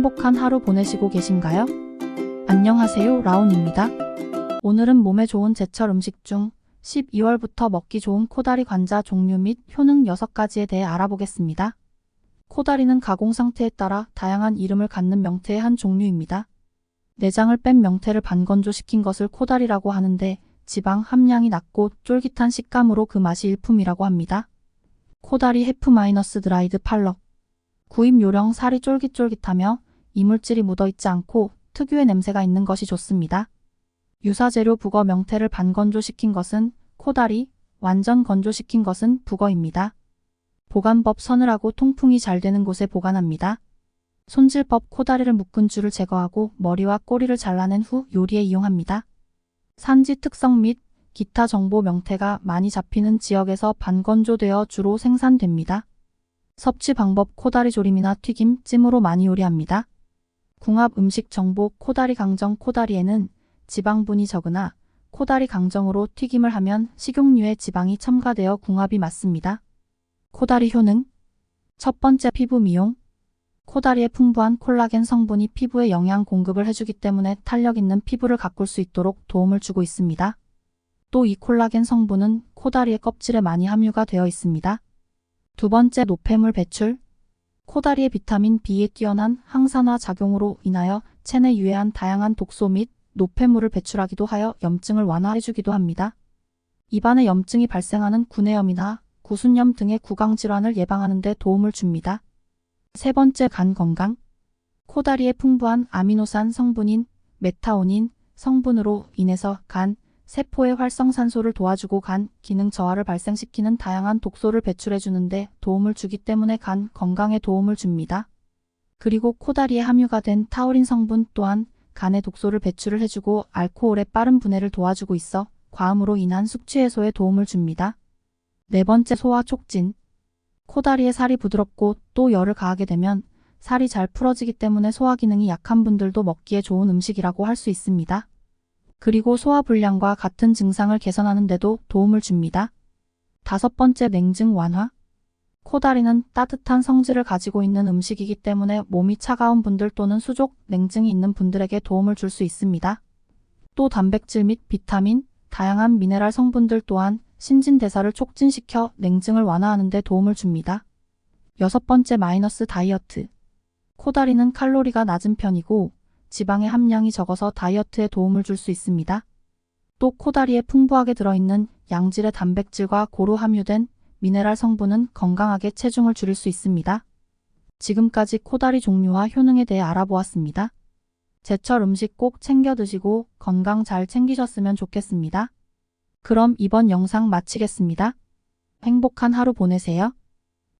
행복한 하루 보내시고 계신가요? 안녕하세요. 라온입니다. 오늘은 몸에 좋은 제철 음식 중 12월부터 먹기 좋은 코다리 관자 종류 및 효능 6가지에 대해 알아보겠습니다. 코다리는 가공 상태에 따라 다양한 이름을 갖는 명태의 한 종류입니다. 내장을 뺀 명태를 반건조시킨 것을 코다리라고 하는데 지방 함량이 낮고 쫄깃한 식감으로 그 맛이 일품이라고 합니다. 코다리 해프 마이너스 드라이드 팔럭 구입 요령 살이 쫄깃쫄깃하며 이물질이 묻어있지 않고 특유의 냄새가 있는 것이 좋습니다. 유사재료 북어 명태를 반건조시킨 것은 코다리, 완전 건조시킨 것은 북어입니다. 보관법 서늘하고 통풍이 잘 되는 곳에 보관합니다. 손질법 코다리를 묶은 줄을 제거하고 머리와 꼬리를 잘라낸 후 요리에 이용합니다. 산지 특성 및 기타 정보 명태가 많이 잡히는 지역에서 반건조되어 주로 생산됩니다. 섭취 방법 코다리 조림이나 튀김, 찜으로 많이 요리합니다. 궁합 음식 정보 코다리 강정 코다리에는 지방분이 적으나 코다리 강정으로 튀김을 하면 식용유에 지방이 첨가되어 궁합이 맞습니다. 코다리 효능 첫 번째 피부 미용 코다리의 풍부한 콜라겐 성분이 피부에 영양 공급을 해주기 때문에 탄력 있는 피부를 가꿀 수 있도록 도움을 주고 있습니다. 또 이 콜라겐 성분은 코다리의 껍질에 많이 함유가 되어 있습니다. 두 번째 노폐물 배출 코다리의 비타민 B에 뛰어난 항산화 작용으로 인하여 체내 유해한 다양한 독소 및 노폐물을 배출하기도 하여 염증을 완화해주기도 합니다. 입안에 염증이 발생하는 구내염이나 구순염 등의 구강질환을 예방하는 데 도움을 줍니다. 세 번째 간 건강 코다리의 풍부한 아미노산 성분인 메타오닌 성분으로 인해서 간, 세포의 활성산소를 도와주고 간 기능 저하를 발생시키는 다양한 독소를 배출해주는데 도움을 주기 때문에 간 건강에 도움을 줍니다. 그리고 코다리에 함유가 된 타우린 성분 또한 간의 독소를 배출을 해주고 알코올의 빠른 분해를 도와주고 있어 과음으로 인한 숙취 해소에 도움을 줍니다. 네 번째 소화 촉진 코다리의 살이 부드럽고 또 열을 가하게 되면 살이 잘 풀어지기 때문에 소화 기능이 약한 분들도 먹기에 좋은 음식이라고 할 수 있습니다. 그리고 소화불량과 같은 증상을 개선하는 데도 도움을 줍니다. 다섯 번째 냉증 완화. 코다리는 따뜻한 성질을 가지고 있는 음식이기 때문에 몸이 차가운 분들 또는 수족 냉증이 있는 분들에게 도움을 줄 수 있습니다. 또 단백질 및 비타민, 다양한 미네랄 성분들 또한 신진대사를 촉진시켜 냉증을 완화하는 데 도움을 줍니다. 여섯 번째 마이너스 다이어트. 코다리는 칼로리가 낮은 편이고 지방의 함량이 적어서 다이어트에 도움을 줄 수 있습니다. 또 코다리에 풍부하게 들어있는 양질의 단백질과 고루 함유된 미네랄 성분은 건강하게 체중을 줄일 수 있습니다. 지금까지 코다리 종류와 효능에 대해 알아보았습니다. 제철 음식 꼭 챙겨 드시고 건강 잘 챙기셨으면 좋겠습니다. 그럼 이번 영상 마치겠습니다. 행복한 하루 보내세요.